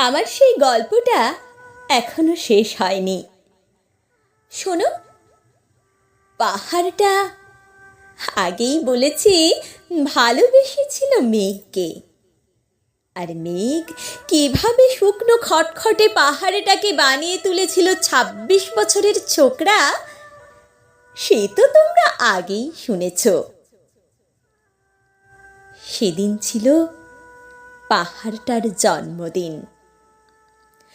আমার সেই গল্পটা এখনও শেষ হয়নি। শোনো, পাহাড়টা আগেই বলেছি ভালোবেসেছিল মেঘকে। আর মেঘ কীভাবে শুকনো খটখটে পাহাড়টাকে বানিয়ে তুলেছিল ছাব্বিশ বছরের ছোকরা, সে তো তোমরা আগেই শুনেছ। সেদিন ছিল পাহাড়টার জন্মদিন।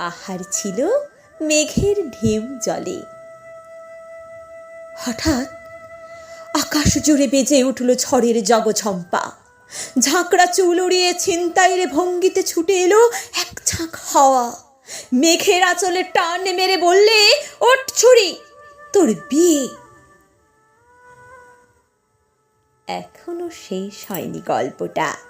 পাহাড় ছিল, মেঘের ঢেউ জলে। হঠাৎ আকাশ জুড়ে বেজে উঠল ঝড়ের জগঝম্পা। ঝাঁকড়া চুল উড়িয়ে ছিনতাইরে ভঙ্গিতে ছুটে এলো এক ঝাঁক হাওয়া। মেঘের আঁচলে টান মেরে বললে, ওঠ ছুরি, তোর বিয়ে। এখনও শেষ হয়নি গল্পটা।